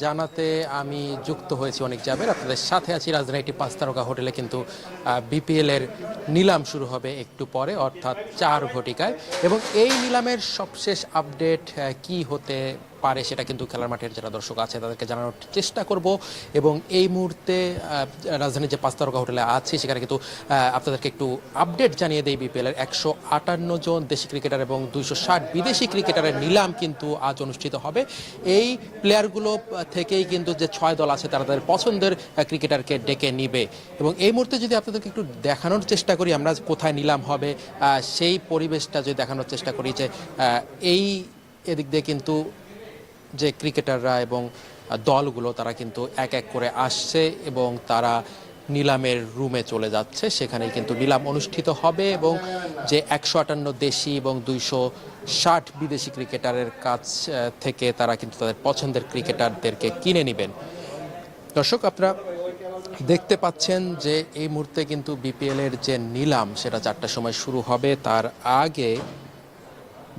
জানাতে আমি যুক্ত হয়েছি অনেক জাবের আপনাদের সাথে আছি রাজধানী একটি পাঁচ তারকা হোটেলে কিন্তু বিপিএল এর নিলাম শুরু হবে একটু পরে, অর্থাৎ চার ঘটিকায়। এবং এই নিলামের সবশেষ আপডেট কি হতে পারে সেটা কিন্তু খেলার মাঠের যারা দর্শক আছে তাদেরকে জানানোর চেষ্টা করব। এবং এই মুহূর্তে রাজধানীর যে পাঁচ তারকা হোটেলে আছি, সেখানে কিন্তু আপনাদেরকে একটু আপডেট জানিয়ে দেই বিপিএল এর। একশো আটান্ন জন দেশি ক্রিকেটার এবং দুইশো ষাট বিদেশি ক্রিকেটারের নিলাম কিন্তু আজ অনুষ্ঠিত হবে। এই প্লেয়ারগুলো থেকেই কিন্তু যে ছয় দল আছে, তারা তাদের পছন্দের ক্রিকেটারকে ডেকে নিবে। এবং এই মুহূর্তে যদি আপনাদেরকে একটু দেখানোর চেষ্টা করি, আমরা কোথায় নিলাম হবে সেই পরিবেশটা যদি দেখানোর চেষ্টা করি যে এই এদিক দিয়ে কিন্তু যে ক্রিকেটাররা এবং দলগুলো তারা কিন্তু এক এক করে আসছে এবং তারা নিলামের রুমে চলে যাচ্ছে। সেখানে কিন্তু নিলাম অনুষ্ঠিত হবে এবং যে একশো আটান্ন দেশি এবং দুইশো ষাট বিদেশি ক্রিকেটারের কাছ থেকে তারা কিন্তু তাদের পছন্দের ক্রিকেটারদেরকে কিনে নেবেন। দর্শক, আপনারা দেখতে পাচ্ছেন যে এই মুহূর্তে কিন্তু বিপিএল এর যে নিলাম, সেটা চারটার সময় শুরু হবে। তার আগে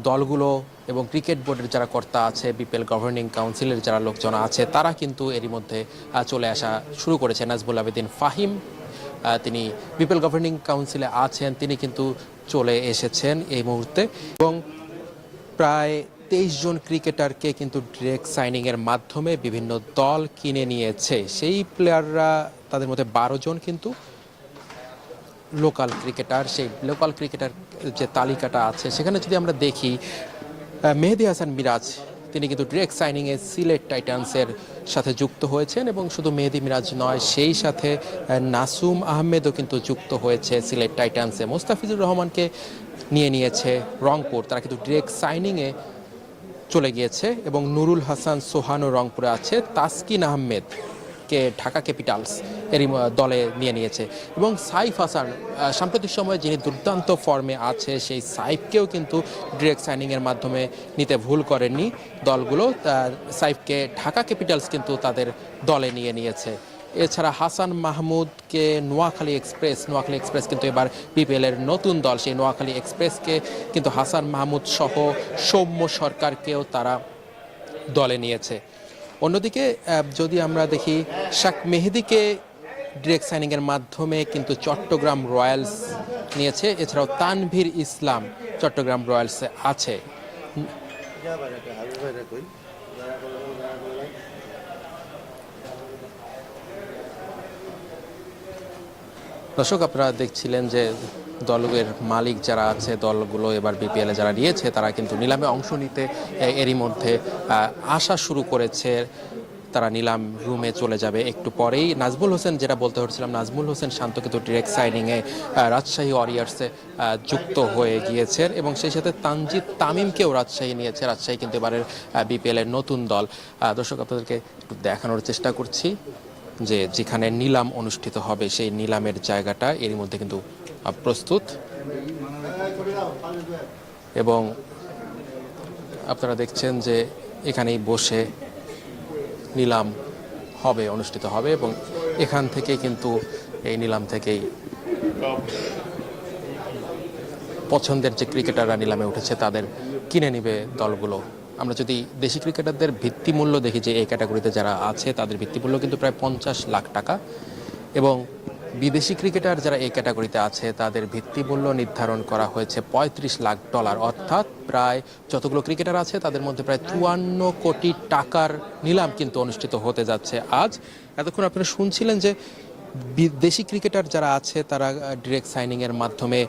দলগুলো এবং ক্রিকেট বোর্ডের যারা কর্তা আছে, বিপিএল গভর্নিং কাউন্সিলের যারা লোকজন আছে, তারা কিন্তু এরই মধ্যে চলে আসা শুরু করেছে নাজবুল আবেদিন ফাহিম তিনি বিপিএল গভর্নিং কাউন্সিলে আছেন, তিনি কিন্তু চলে এসেছেন এই মুহূর্তে। এবং প্রায় তেইশ জন ক্রিকেটারকে কিন্তু ডিরেক্ট সাইনিংয়ের মাধ্যমে বিভিন্ন দল কিনে নিয়েছে। সেই প্লেয়াররা তাদের মধ্যে বারো জন কিন্তু লোকাল ক্রিকেটার সেই লোকাল ক্রিকেটার যে তালিকাটা আছে, সেখানে যদি আমরা দেখি মেহেদি হাসান মিরাজ, তিনি কিন্তু ডিরেক্ট সাইনিংয়ে সিলেট টাইটান্সের সাথে যুক্ত হয়েছেন এবং শুধু মেহেদি মিরাজ নয়, সেই সাথে নাসুম আহমেদও কিন্তু যুক্ত হয়েছে সিলেট টাইটান্সে। মোস্তাফিজুর রহমানকে নিয়ে নিয়েছে রংপুর। তারা কিন্তু ডিরেক্ট সাইনিংয়ে চলে গিয়েছে এবং নুরুল হাসান সোহানও রংপুরে আছে। তাসকিন আহমেদ কে, ঢাকা ক্যাপিটালস এরই ম- দলে নিয়ে নিয়েছে। এবং সাইফ হাসান সাম্প্রতিক সময়ে যিনি দুর্দান্ত ফর্মে আছে, সেই সাইফকেও কিন্তু ডিরেক্ট সাইনিংয়ের মাধ্যমে নিতে ভুল করেননি দলগুলো। সাইফকে ঢাকা ক্যাপিটালস কিন্তু তাদের দলে নিয়ে নিয়েছে। এছাড়া হাসান মাহমুদকে নোয়াখালী এক্সপ্রেস নোয়াখালী এক্সপ্রেস কিন্তু এবার বিপিএল এর নতুন দল। সেই নোয়াখালী এক্সপ্রেসকে কিন্তু হাসান মাহমুদ সহ সৌম্য সরকারকেও তারা দলে নিয়েছে। অন্যদিকে যদি আমরা দেখি, শাক মেহেদিকে ডিরেক্ট সাইনিংয়ের মাধ্যমে কিন্তু চট্টগ্রাম রয়্যালস নিয়েছে। এছাড়াও তানভীর ইসলাম চট্টগ্রাম রয়্যালসে আছে। দর্শক, আপনারা দেখছিলেন যে দলের মালিক যারা আছে, দলগুলো এবার বিপিএল যারা নিয়েছে, তারা কিন্তু নিলামে অংশ নিতে এরই মধ্যে আসা শুরু করেছে। তারা নিলাম রুমে চলে যাবে একটু পরেই। নাজমুল হোসেন, যেটা বলতে হচ্ছিলাম, নাজমুল হোসেন শান্ত কিন্তু ডিরেক্ট সাইনিংয়ে রাজশাহী ওয়ারিয়ার্সে যুক্ত হয়ে গিয়েছেন এবং সেই সাথে তানজিদ তামিমকেও রাজশাহী নিয়েছে। রাজশাহী কিন্তু এবারের বিপিএলের নতুন দল। দর্শক, আপনাদেরকে একটু দেখানোর চেষ্টা করছি। যে যেখানে নিলাম অনুষ্ঠিত হবে, সেই নিলামের জায়গাটা এরই মধ্যে কিন্তু প্রস্তুত। এবং আপনারা দেখছেন যে এখানেই বসে নিলাম হবে, অনুষ্ঠিত হবে এবং এখান থেকে কিন্তু এই নিলাম থেকেই পছন্দের যে ক্রিকেটাররা নিলামে উঠেছে, তাদের কিনে নিবে দলগুলো। আমরা যদি দেশি ক্রিকেটারদের ভিত্তিমূল্য দেখি যে এই ক্যাটাগরিতে যারা আছে, তাদের ভিত্তিমূল্য কিন্তু প্রায় পঞ্চাশ লাখ টাকা। এবং বিদেশি ক্রিকেটার যারা এই ক্যাটাগরিতে আছে, তাদের ভিত্তিমূল্য নির্ধারণ করা হয়েছে পঁয়ত্রিশ লাখ ডলার। অর্থাৎ প্রায় যতগুলো ক্রিকেটার আছে, তাদের মধ্যে প্রায় চুয়ান্ন কোটি টাকার নিলাম কিন্তু অনুষ্ঠিত হতে যাচ্ছে আজ। এতক্ষণ আপনারা শুনছিলেন যে বিদেশি ক্রিকেটার যারা আছে, তারা ডিরেক্ট সাইনিংয়ের মাধ্যমে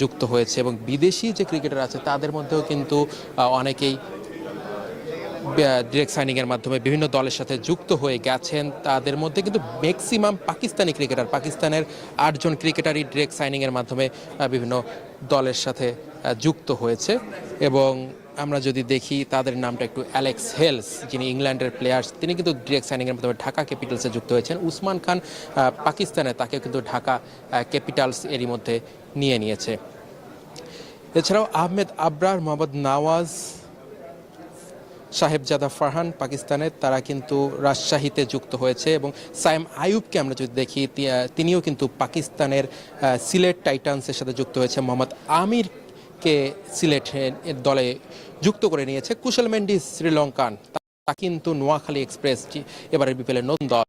যুক্ত হয়েছে। এবং বিদেশি যে ক্রিকেটার আছে, তাদের মধ্যেও কিন্তু অনেকেই ডিরেক্ট সাইনিং এর মাধ্যমে বিভিন্ন দলের সাথে যুক্ত হয়ে গেছেন। তাদের মধ্যে কিন্তু ম্যাক্সিমাম পাকিস্তানি ক্রিকেটার পাকিস্তানের আটজন ক্রিকেটারই ডিরেক্ট সাইনিং এর মাধ্যমে বিভিন্ন দলের সাথে যুক্ত হয়েছে। এবং আমরা যদি দেখি, তাদের নামটা একটু অ্যালেক্স হেলস যিনি ইংল্যান্ডের প্লেয়ার্স তিনি কিন্তু ডিরেক্ট সাইনিং এর মাধ্যমে ঢাকা ক্যাপিটালসে যুক্ত হয়েছেন। উসমান খান পাকিস্তানে তাকে কিন্তু ঢাকা ক্যাপিটালস এরই মধ্যে নিয়ে নিয়েছে। এছাড়াও আহমেদ আবরার, মোহাম্মদ নওয়াজ সাহেবজাদা ফারহান পাকিস্তানের, তারা কিন্তু রাজশাহীতে যুক্ত হয়েছে এবং সাইম আয়ুবকে আমরা যদি দেখি তিনিও কিন্তু পাকিস্তানের সিলেট টাইটান্সের সাথে যুক্ত হয়েছে। মোহাম্মদ আমিরকে সিলেট এর দলে যুক্ত করে নিয়েছে। কুশল মেন্ডিস শ্রীলঙ্কান, তা কিন্তু নোয়াখালী এক্সপ্রেস এবারের বিপিএলের নতুন দল।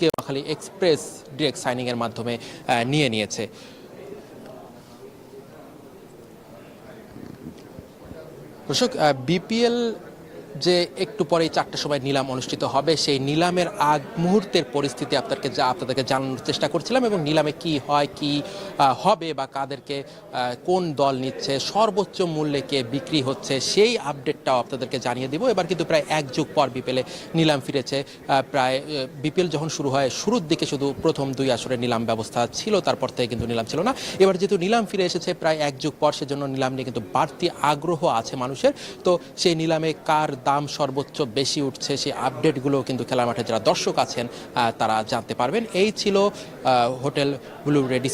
নোয়াখালী এক্সপ্রেস ডিরেক্ট সাইনিং এর মাধ্যমে নিয়ে নিয়েছে। দর্শক বিপিএল যে একটু পরেই চারটার সময় নিলাম অনুষ্ঠিত হবে, সেই নিলামের আগ মুহূর্তের পরিস্থিতি আপনাদেরকে যা আপনাদেরকে জানানোর চেষ্টা করছিলাম এবং নিলামে কি হয়, কি হবে বা কাদেরকে কোন দল নিচ্ছে, সর্বোচ্চ মূল্যে কে বিক্রি হচ্ছে, সেই আপডেটটাও আপনাদেরকে জানিয়ে দিব। এবার কিন্তু প্রায় এক যুগ পর বিপিএলে নিলাম ফিরেছে। প্রায় বিপিএল যখন শুরু হয়, শুরুর দিকে শুধু প্রথম দুই আসরে নিলাম ব্যবস্থা ছিল, তারপর থেকে কিন্তু নিলাম ছিল না। এবার যেহেতু নিলাম ফিরে এসেছে প্রায় এক যুগ পর, সেজন্য নিলাম নিয়ে কিন্তু বাড়তি আগ্রহ আছে মানুষের। তো সেই নিলামে কার দাম সর্বোচ্চ বেশি উঠছে, সেই আপডেটগুলো কিন্তু খেলার মাঠে যারা দর্শক আছেন তারা জানতে পারবেন। এই ছিল হোটেল ব্লু রেডি